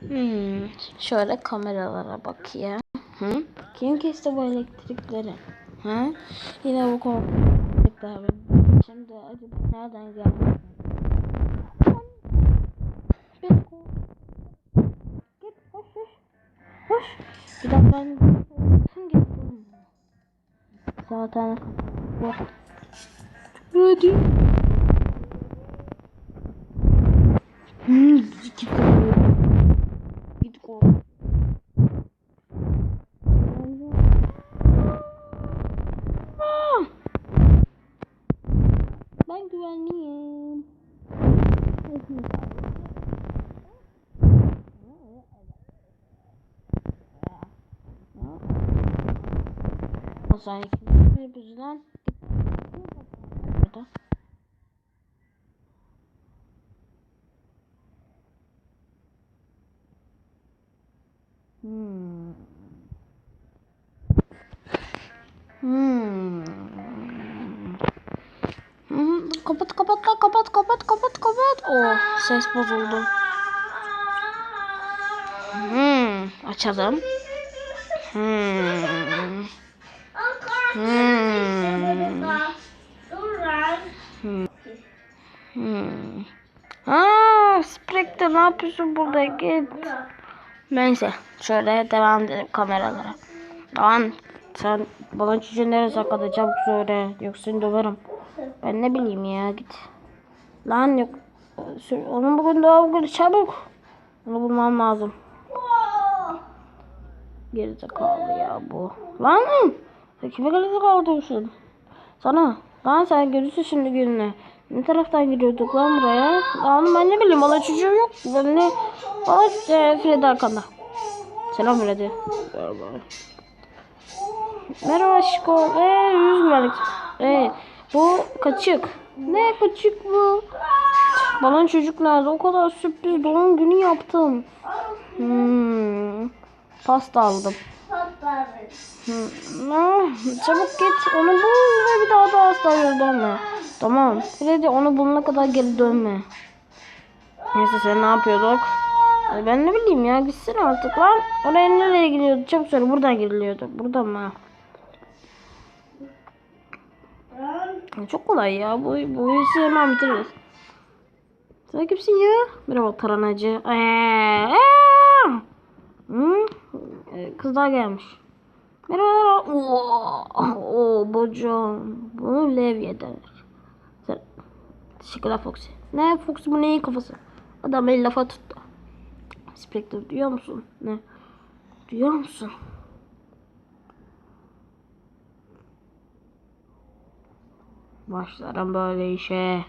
Hmm, şöyle kameralara bakayım. Hı? Kim kesti bu elektrikleri? Hı? Yine bu konu. Şimdi acaba nereden geldi? Git koş koş. Koş. Bir dakika ben? Zaten bak. Hadi. O zaman ikimiz birbirinden burada. Hmm. Hmm. Hmm. Kapat kapat kapat kapat kapat kapat. Oh ses bozuldu. Hmm. Açalım. Hmm. Hmm. Hmm. Aa, Spectre ne yapıyorsun burada? Git. Neyse, şöyle devam edelim kameralara. Lan sen bana çocuğu nereye sakladın? Çabuk söyle. Yoksa seni döverim. Ben ne bileyim ya git. Lan yok. Onun bugün doğum günü çabuk. Onu bulmam lazım. Gerizekalı ya bu. Lan sen kime gerizekalı diyorsun? Sana. Lan sen görürsün şimdi gününü. Ne taraftan giriyorduk lan buraya? Lan ben ne bileyim bana çocuğum yok. Ben ne? Bana e, Freddy arkanda. Selam Freddy. Merhaba. Merhaba aşkım. Eee yüz güvenlik. Eee bu kaçık. Ne kaçık bu? Balon çocuk nerede? O kadar sürpriz doğum günü yaptım. Hmm. Pasta aldım. Hmm. Ah, Çabuk git onu bul ve bir daha da asla geri dönme. Tamam. Freddy onu bulana kadar geri dönme. Neyse sen ne yapıyorduk? Ay ben ne bileyim ya gitsin artık lan. Oraya nereye gidiyordu? Çabuk söyle buradan giriliyordu. Buradan mı? Çok kolay ya. Bu, bu işi hemen bitiririz. Sen kimsin ya? Merhaba taranacı. Ee, ee! Hı? Ee, Kızlar gelmiş. Merhaba. Oo, oo bocam. Bu levye denir. Sen- Teşekkürler Foxy. Ne Foxy bu neyin kafası? Adam el lafa tuttu. Spectre duyuyor musun? Ne? Duyuyor musun? Başlarım böyle işe.